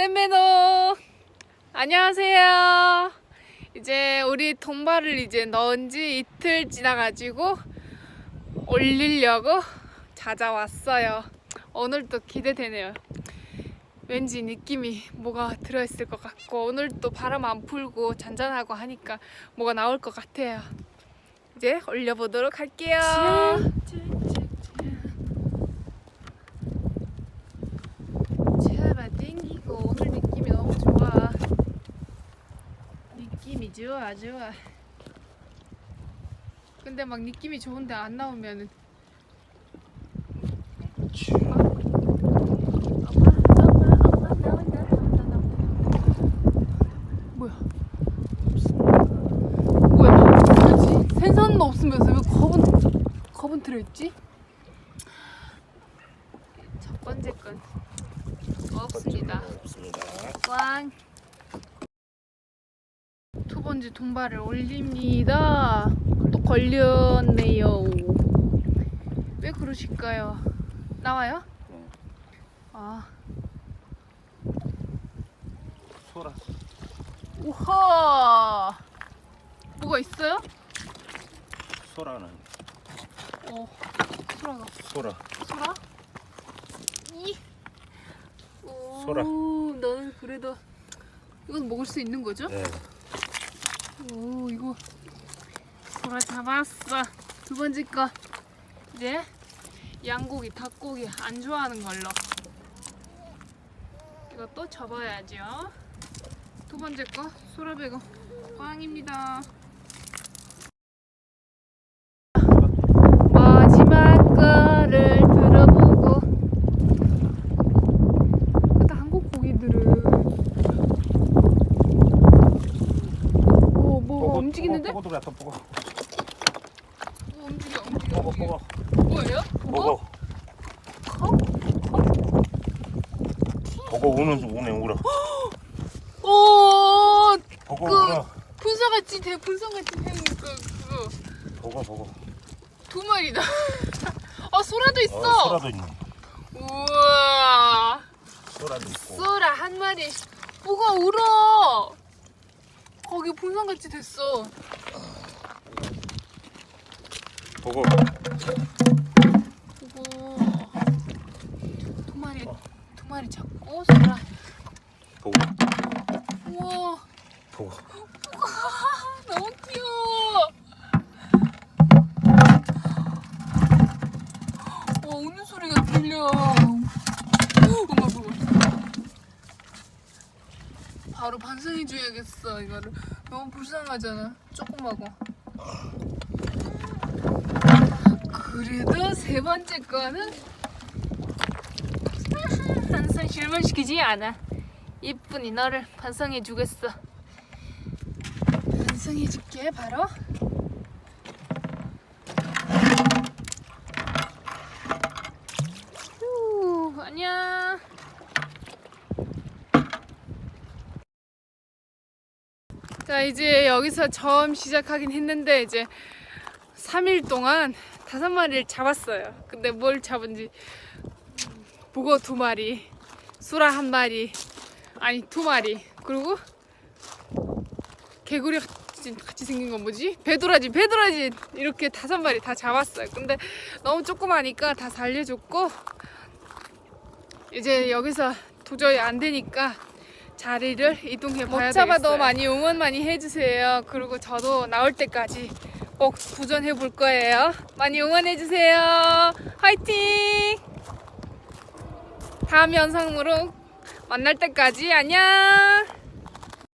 쌤매너 안녕하세요. 이제 우리 동발을 이제 넣은 지 이틀 지나가지고 올리려고 찾아왔어요. 오늘도 기대되네요. 왠지 느낌이 뭐가 들어있을 것 같고 오늘도 바람 안 풀고 잔잔하고 하니까 뭐가 나올 것 같아요. 이제 올려보도록 할게요. 잡아 당기고 오늘 느낌이 너무 좋아. 느낌이 좋아 좋아. 근데 막 느낌이 좋은데 안 나오면은 뭐야? 뭐야? 뭐지? 생선도 없으면서 왜 겁은 겁은 들어있지? 첫 번째 건 없습니다. 없습니다. 꽝. 두 번째 동발을 올립니다. 또 걸렸네요. 왜 그러실까요? 나와요? 네. 아, 소라. 우와. 뭐가 있어요? 소라는 어, 소라가. 소라. 소라? 이. 오, 소라. 너는 그래도 이건 먹을 수 있는 거죠? 네. 오 이거. 소라 잡았어. 두 번째 거. 이제 양고기 닭고기 안 좋아하는 걸로. 이것도 접어야죠. 두 번째 거 소라배고 꽝입니다 마지막 거를 들어보고 근데 한국 고기들은 오 뭐가 움직이는데? 보고 보고 보고 뭐 움직여 움직여 보고 움직여 보고 뭐예요? 보고 보고 우는 우네 울어. 오 보고 그- 울어. 분사같이 대 분사같이 생긴 그 그거 보고 보고. 두 마리다. 아 소라도 있어. 어, 소라도 있네. 우와 소라도 있고. 소라 한 마리. 뭐가 울어? 거기 분사같이 됐어. 보고 그거 두 마리 두 마리 잡고 소라. 보고 우와 보고. 너무 귀여워. 와 우는 소리가 들려. 어머 어머. 바로 반성해 줘야겠어 이거를. 너무 불쌍하잖아. 조그마고. 그래도 세 번째 거는 항상 실망시키지 않아. 이쁜이 너를 반성해 주겠어. 완성해 줄게 바로 후, 안녕 자 이제 여기서 처음 시작하긴 했는데 이제 3일 동안 다섯 마리를 잡았어요 근데 뭘 잡은지 북어 두 마리 수라 한 마리 아니 두 마리 그리고 개구리 같이, 생긴 건 뭐지? 배도라지, 배도라지 이렇게 다섯 마리 다 잡았어요. 근데 너무 조그마니까 다 살려줬고 이제 여기서 도저히 안 되니까 자리를 이동해 봐야 되겠어요. 잡아도 많이 응원 많이 해주세요. 그리고 저도 나올 때까지 꼭 도전해 볼 거예요. 많이 응원해 주세요. 화이팅! 다음 영상으로 만날 때까지 안녕.